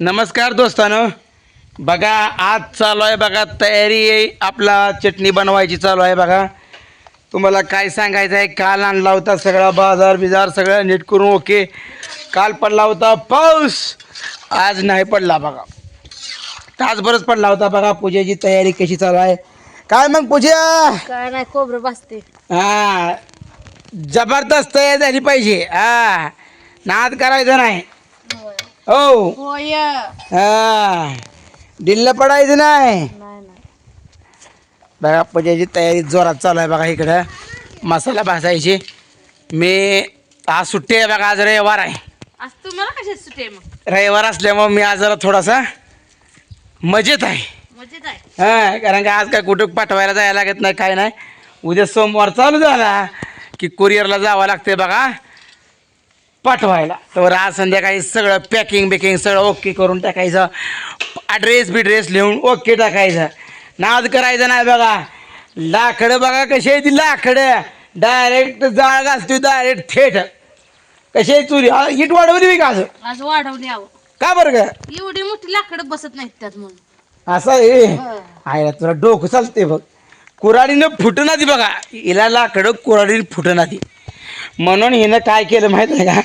नमस्कार दोस्तानो. बघा आज चालू आहे बघा तयारी आपला चटणी बनवायची चालू आहे बघा. तुम्हाला काय सांगायचं आहे? काल आणला होता सगळा बाजार बिजार सगळं नीट करून ओके. काल पडला होता पाऊस. आज नाही पडला बघा. तासभरच पडला होता बघा. पूजेची तयारी कशी चालू आहे? काय मग पूजा? काय नाही खोबरं भाजते. हा. जबरदस्त तयारी झाली पाहिजे. हा. नाद करायचं नाही. हो. होय. हा. दिल्ल पडायचं नाही. नाही नाही. बघा पूजेची तयारी जोरात चालू आहे बघा इकडं. मसाला भाजायची. मी आज सुट्टी आहे बघा आज रविवार आहे. आज तुम्हाला कशाची सुट्टी आहे मग? रविवार असल्यामुळं मी आज जरा थोडासा मजेत आहे. मजेत आहे. हां कारण का आज काय कुठं पाठवायला जायला लागत नाही काय नाही. उद्या सोमवार चालू झाला की कुरिअरला जावं लागते बघा. पाठवायला. तर आज संध्याकाळी सगळं पॅकिंग बिकिंग सगळं ओके करून टाकायचं. ॲड्रेस बिड्रेस लिहून ओके टाकायचं. नाद करायचं नाही बघा. लाकडं बघा कशी आहे ती लाकडं. डायरेक्ट जाळ घालतो डायरेक्ट थेट. कशी आहे चुरी? इट वाढवली मी का असं? आज वाढवली का बरं का एवढी मोठी लाकडं बसत नाहीत त्यात म्हणून. असं आहे आयला तुला डोकं चालते बघ. कुराडीनं फुटना ती बघा. हिला लाकडं कुराडीनं फुटना ती म्हणून हिनं काय केलं माहीत आहे का?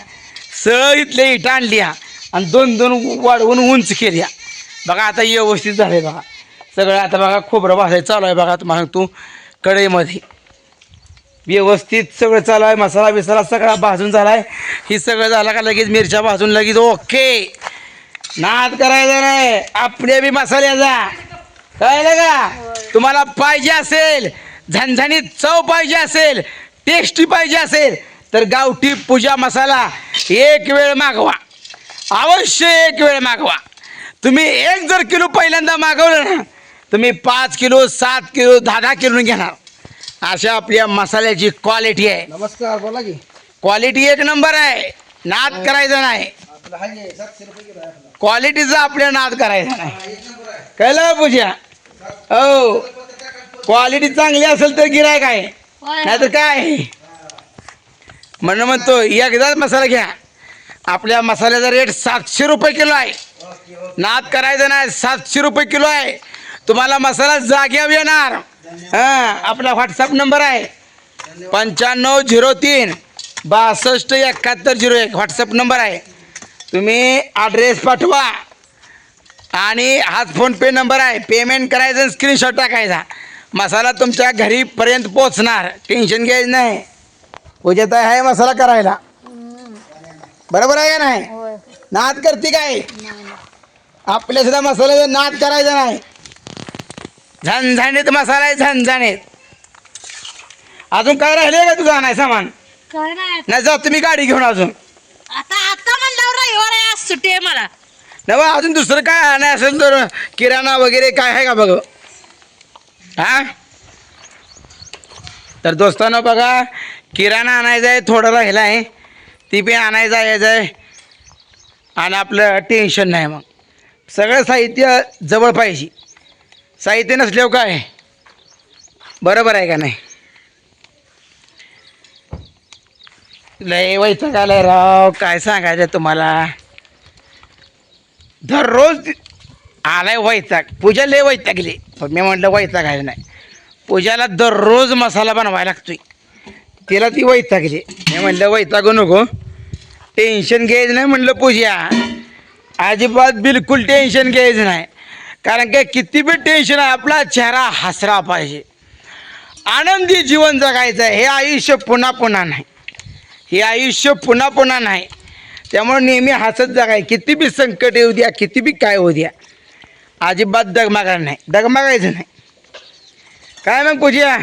सळ इथले इटा आणल्या आणि दोन दोन वाढवून उंच केल्या. बघा आता व्यवस्थित झालंय बघा. सगळं आता बघा खोबरं भाजायचं चालू आहे बघा. तुम्हाला तू कढईमध्ये. व्यवस्थित सगळं चालू आहे. मसाला बिसाला सगळा भाजून झाला आहे ही सगळं झालं का लगेच मिरच्या भाजून लगेच ओके. नाद करायचा नाही. आपल्या बी मसाल्याचा कळलं का? तुम्हाला पाहिजे असेल झणझणीत चव पाहिजे असेल टेस्टी पाहिजे असेल तर गावठी पूजा मसाला एक वेळ मागवा. अवश्य एक वेळ मागवा. तुम्ही एक जर किलो पहिल्यांदा मागवलं ना तुम्ही पाच किलो सात किलो दहा दहा किलो घेणार. अशा आपल्या मसाल्याची क्वालिटी आहे. नमस्कार बोला की. क्वालिटी एक नंबर आहे. नाद करायचा नाही. क्वालिटीचा आपल्या नाद करायचा नाही. कळलं पूजा? हो. क्वालिटी चांगली असेल तर गिरायक आहे. नाही तर काय? म्हणून म्हणतो एकदाच मसाला घ्या. आपल्या मसाल्याचा रेट सातशे रुपये किलो आहे. नाद करायचं नाही सातशे रुपये किलो आहे. तुम्हाला मसाला जाग्यावर येणार. हां आपला व्हॉट्सअप नंबर आहे. पंच्याण्णव झिरो तीन बासष्ट एकाहत्तर झिरो एक. व्हॉट्सअप नंबर आहे. तुम्ही ॲड्रेस पाठवा. आणि हाच फोनपे नंबर आहे. पेमेंट करायचं स्क्रीनशॉट टाकायचा. मसाला तुमच्या घरीपर्यंत पोचणार टेन्शन घ्यायचं नाही. पूजेत आहे मसाला करायला. बरोबर आहे का नाही? होय. नाद करते काय? आपल्या सुद्धा मसाल्याचा नाद करायचा नाही. झणझणीत मसाला आहे झणझणीत. अजून काय राहिले का तुझं नाही सामान? काय नाही नाही जाऊ तुम्ही गाडी घेऊन अजून. आता आता म्हणल्यावर रविवार आहे आज सुट्टी आहे मला. नवा अजून दुसरं काय आणाय असेल तर किराणा वगैरे काय आहे का बघ? हा? तर दोस्तांनो बघा किराणा आणायचा आहे थोडं राहिलं आहे. ती पण आणायचं यायचं आहे. आणि आपलं टेन्शन नाही मग. सगळं साहित्य जवळ पाहिजे. साहित्य नसल्यावर काय? बरोबर आहे का नाही? लय वैताग आलाय राव. काय सांगायचं तुम्हाला? दररोज आलाय वैताग. पूजा लय वैतागली. पण मी म्हटलं वैताग आहे नाही. पूजाला दररोज मसाला बनवायला लागतोय. तिला ती वैतागली. मी म्हणलं वैतागू नको. टेन्शन घ्यायचं नाही म्हणलं पूजा. अजिबात बिलकुल टेन्शन घ्यायचं नाही. कारण काय किती बी टेन्शन आहे आपला चेहरा हसरा पाहिजे. आनंदी जीवन जगायचं आहे. हे आयुष्य पुन्हा पुन्हा नाही. हे आयुष्य पुन्हा पुन्हा नाही. त्यामुळे नेहमी हसत जगाय. किती बी संकट येऊ द्या किती बी काय होऊ द्या. अजिबात दगमागायला नाही. दगमागायचं नाही. काय मग पूजा?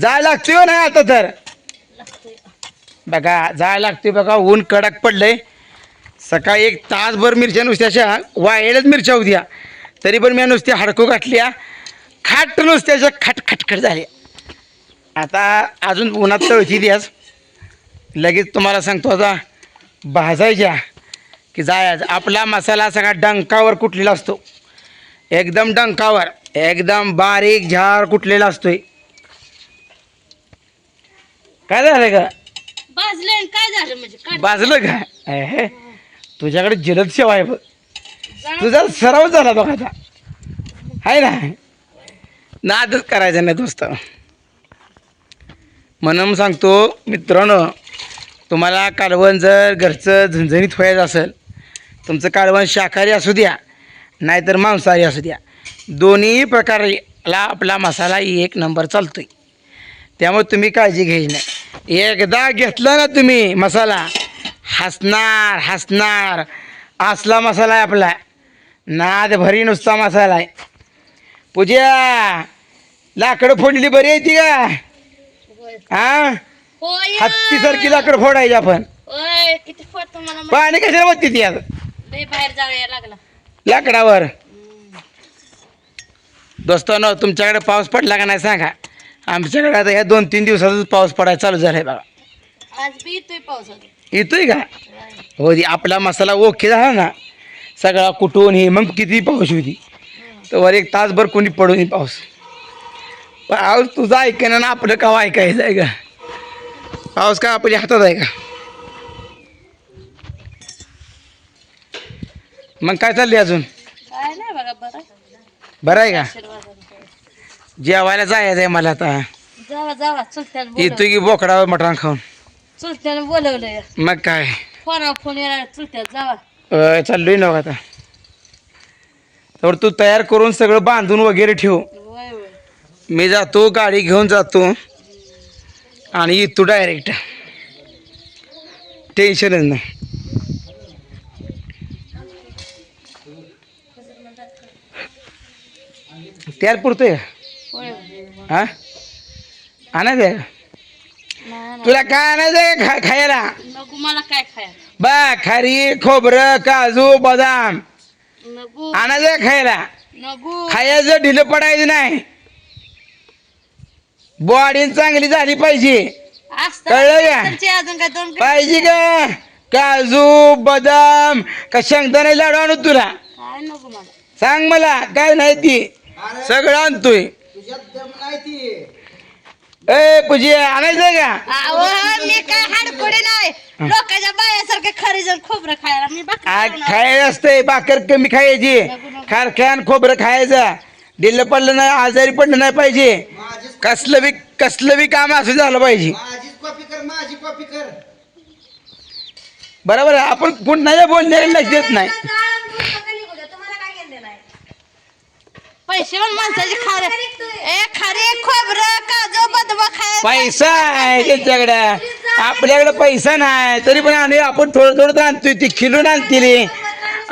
जाय लागतोय हो नाही आता तर. बघा जाय लागतोय बघा ऊन कडक पडलंय. सकाळी एक तासभर मिरच्या नुसत्याच्या वायडच मिरच्या होत्या. तरी पण मी नुसत्या हडकू घातल्या. खाट नुसत्याच्या खट खटखट झाल्या. आता अजून उन्हात तळची द्यास लगेच तुम्हाला सांगतो आता भाजायच्या. की जायचं आपला मसाला सगळा डंकावर कुठलेला असतो. एकदम डंकावर एकदम बारीक झार कुठलेला असतोय. काय झालं का भाजले काय झालं म्हणजे. बाजलं का? अहे, तुझ्याकडे जलद सेवा आहे बघ. तुझा सराव झाला बघ आता आहे ना? नादच करायचा नाही दोस्त. म्हणून सांगतो मित्रांनो तुम्हाला कालवण जर घरचं झणझणीत व्हायचं असेल तुमचं कालवण शाकाहारी असू द्या नाहीतर मांसाहारी असू द्या. दोन्ही प्रकारला आपला मसाला एक नंबर चालतोय. त्यामुळे तुम्ही काळजी घ्यायची नाही. एकदा घेतला ना तुम्ही मसाला हसणार हसणार. असला मसाला आहे आपला. नाद भरी नुसता मसाला आहे. पूजा लाकडं फोडली बरी आहे ती का? हा? होय. हत्तीसारखी लाकडं फोडायची आपण. पाणी कशाला बघते ती आता लय बाहेर जाऊया लागला. लाकडावर. दोस्तांनो तुमच्याकडे पाऊस पडला का नाही सांगा. आमच्याकडे आता ह्या दोन तीन दिवसातच पाऊस पडायला चालू झाला आहे बघा. आज बी येतोय का? हो दे आपला मसाला ओके झाला ना सगळा कुटून हे मग किती पाऊस होती. तर वर एक तासभर कोणी पडून येईल पाऊस. पाऊस तुझा ऐकणं ना आपलं का ऐकायचं आहे का पाऊस का आपल्या हातात आहे का? मग काय चाललंय अजून? काय नाही बघा बरं बरं आहे का? जेवायला जायचं आहे मला आता. जावा जावा चुलत्यानं येतो की बोकडा मटण खाऊन. चुलत्यानं बोलवलंय. मग काय? फोन फोन येणार? चुलत्यात जावा. अ, चाललोय ना आता. तर तू तयार करून सगळं बांधून वगैरे ठेव. मी जातो गाडी घेऊन जातो. आणि येतो डायरेक्ट टेन्शनच नाही. तयार पुरतोय का. हा? आणायचं आहे का? नाही नाही. तुला काय आणायचं आहे खा खायला? नको मला काय खाया बा खारी खोबरं काजू बदाम. नको. आणायचं आहे खायला? नको. खायचं ढिलं पडायचं नाही. बॉडी चांगली झाली पाहिजे. कळलं का? तुमचे अजून काय दोन पाहिजे का? काजू बदाम का शेंगदाणे लाडू आणू तुला? काय नको मला? सांग मला काय नाही ती. सगळं आणतोय. तुझ्यात दम नाही ती. ए पूजी आणायचं का? अहो, मी काय नाही. लोकांच्या बायासारखे खरेजन खोबरं खायला मी आ, बाकी खायचं असतंय भाकर कमी खायची. खारख्यान खोबरं खायचं. दिल्लं पडलं नाही आजारी पडलं नाही पाहिजे. माझीच कसलं बी कसलं बी काम असं झालं पाहिजे. माझीच कॉपी कर माझी कॉपी कर. बरोबर आहे आपण पुन्हा बोलण्याकडे लक्ष देत नाही. पैसे पण माणसाचे खारे ए खारे खोबरं काजू बदम खायला पैसा आहे त्यांच्याकडे. आपल्याकडे पैसा नाही. तरी पण आणि आपण थोडं थोडं तर आणतोय. ती खिलून आणतील.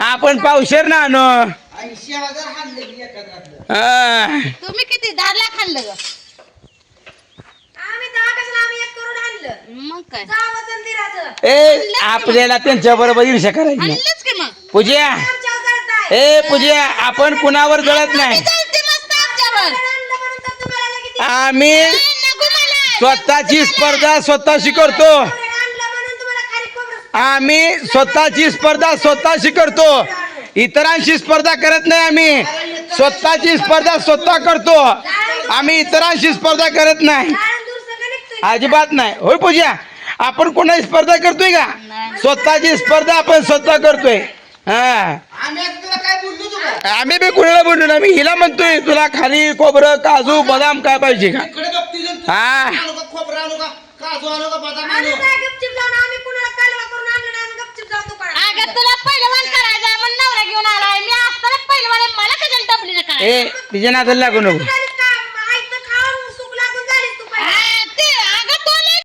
आपण पावशेर ना आणू. ऐंशी हजार हाणले मी एका रात्री. हा. तुम्ही किती? दहा लाख आणलं ग. आम्ही दहा कशाला आम्ही एक करोड आणलं मग काय? जावं ए आपल्याला त्यांच्या बरोबर ईर्ष्या करायची नाही. आणलंच की मग? पूजा. ए पूजा आपण कुणावर जळत नाही? आम्ही स्वतःची स्पर्धा स्वतःशी करतो आम्ही स्वतःची स्पर्धा स्वतःशी करतो इतरांशी स्पर्धा करत नाही आम्ही. स्वतःची स्पर्धा स्वतः करतो. आम्ही इतरांशी स्पर्धा करत नाही. अजिबात नाही. होय पूजा? आपण कोणाची स्पर्धा करतोय का? स्वतःची स्पर्धा आपण स्वतः करतोय. हा. आम्ही आता तुला काय बोललो तुला आम्ही बी कुणाला बोललो ना मी हिला म्हणतोय तुला खाली खोबरं काजू बदाम काय पाहिजे का? हा. आणू का खोबरं आणू का काजू आणू का बदाम आणू आम्ही काय गपचिप जाऊन आम्ही कुणाला कालवा करून आणलं नाही? आम्ही गपचिप जाऊन दुकानात अगं तुला पहिलवान करायचं म्हणून नवरा घेऊन आलाय. मी असताना पहिलवान आहे, मला कशाला टपलीचं काय ए तिच्या नादाला लागू नको.